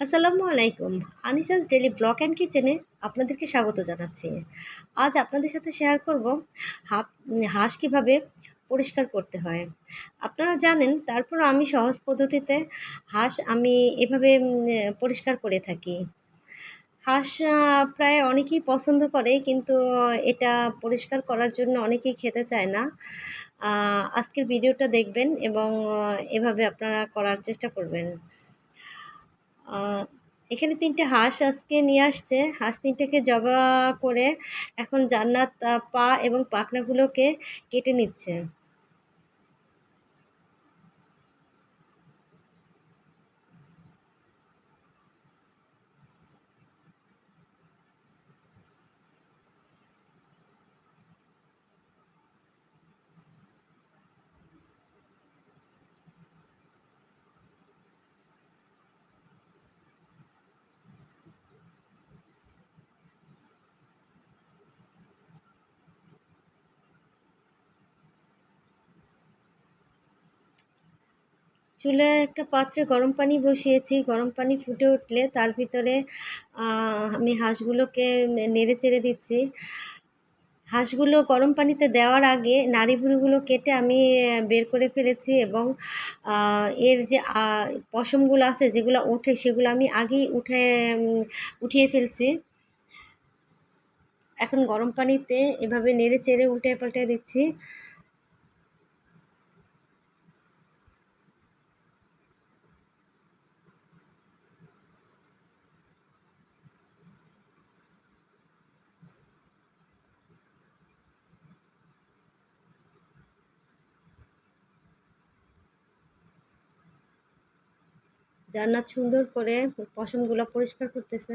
আসসালামু আলাইকুম। আনিসাস daily block and কিচেনে আপনাদেরকে স্বাগত জানাচ্ছি। আজ আপনাদের সাথে শেয়ার করব হাফ হাঁস কীভাবে পরিষ্কার করতে হয়। আপনারা জানেন তারপর আমি সহজ পদ্ধতিতে হাঁস আমি এভাবে পরিষ্কার করে থাকি। হাঁস প্রায় অনেকেই পছন্দ করে, কিন্তু এটা পরিষ্কার করার জন্য অনেকেই খেতে চায় না। আজকের ভিডিওটা দেখবেন এবং এভাবে আপনারা করার চেষ্টা করবেন। এখানে তিনটে হাঁস আজকে নিয়ে আসছে। হাঁস তিনটেকে জবা করে এখন জান্নাত পা এবং পাখনাগুলোকে কেটে নিচ্ছে। চুলায় একটা পাত্রে গরম পানি বসিয়েছি। গরম পানি ফুটে উঠলে তার ভিতরে আমি হাঁসগুলোকে নেড়ে চেড়ে দিচ্ছি। হাঁসগুলো গরম পানিতে দেওয়ার আগে নাড়ি ভুড়িগুলো কেটে আমি বের করে ফেলেছি এবং এর যে পশমগুলো আছে যেগুলো ওঠে সেগুলো আমি আগেই উঠে উঠিয়ে ফেলছি। এখন গরম পানিতে এভাবে নেড়ে চেড়ে উল্টে পাল্টে দিচ্ছি। জান্নাত সুন্দর করে পশমগুলো পরিষ্কার করতেছে।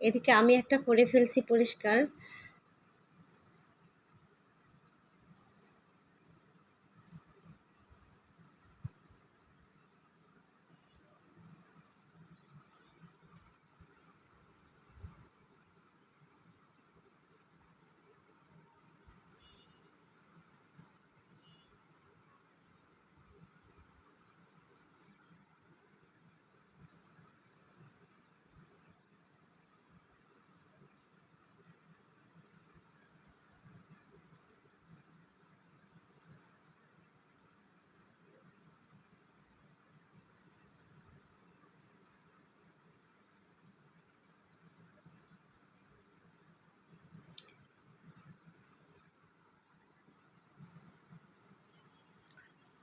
এদিকে আমি একটা করে ফেলছি পরিষ্কার।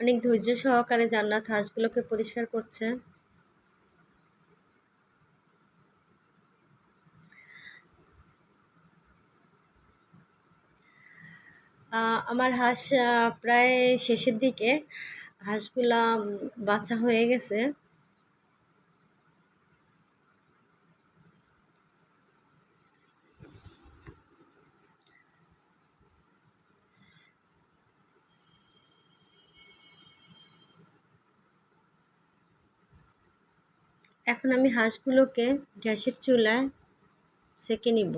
অনেক ধৈর্য সহকারে জান্নাত হাঁসগুলোকে পরিষ্কার করছে। আমার হাঁস প্রায় শেষের দিকে হাঁসগুলা বাছা হয়ে গেছে। এখন আমি হাঁসগুলোকে গ্যাসের চুলায় সেঁকে নিব।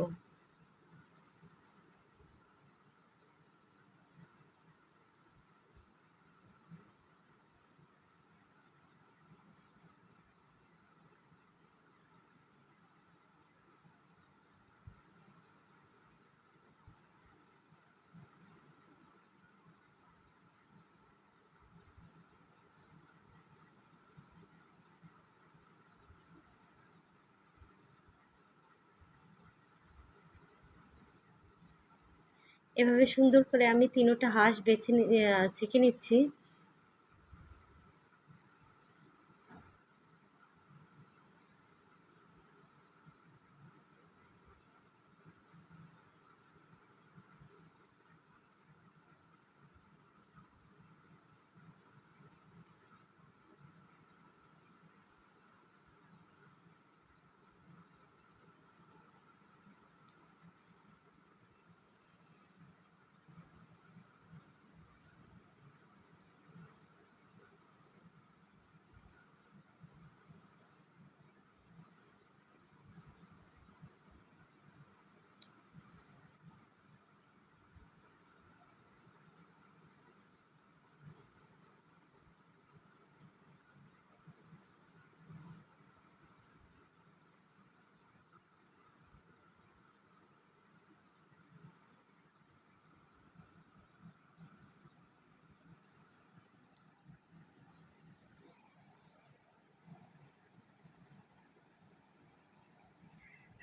এভাবে সুন্দর করে আমি তিনোটা হাঁস বেছে নি শিখে নিচ্ছি।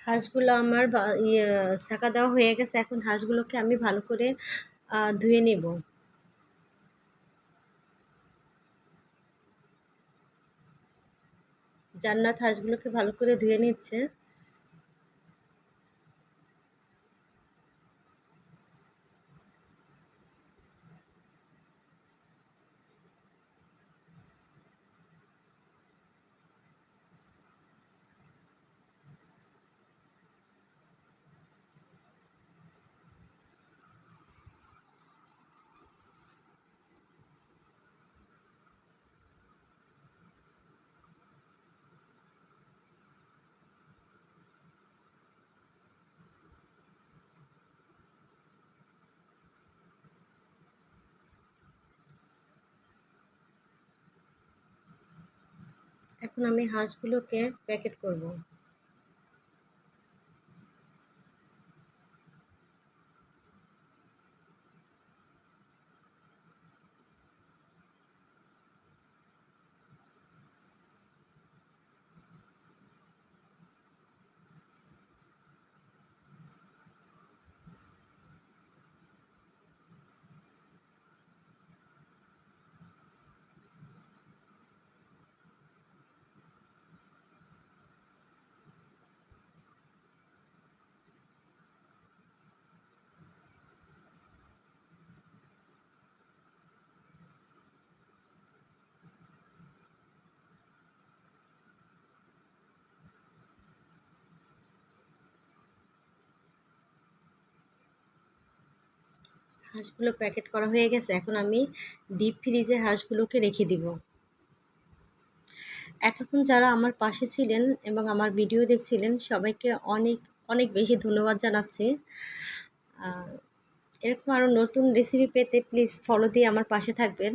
হাঁসগুলো আমার ইয়ে ছাকা দেওয়া হয়ে গেছে। এখন হাঁসগুলোকে আমি ভালো করে ধুয়ে নেব। জান্নাত হাঁসগুলোকে ভালো করে ধুয়ে নিচ্ছে। এখন আমি হাঁসগুলোকে প্যাকেট করব। হাঁসগুলো প্যাকেট করা হয়ে গেছে, এখন আমি ডিপ ফ্রিজে হাঁসগুলোকে রেখে দিব। এতক্ষণ যারা আমার পাশে ছিলেন এবং আমার ভিডিও দেখছিলেন, সবাইকে অনেক অনেক বেশি ধন্যবাদ জানাচ্ছি। এরকম আরও নতুন রেসিপি পেতে প্লিজ ফলো দিয়ে আমার পাশে থাকবেন।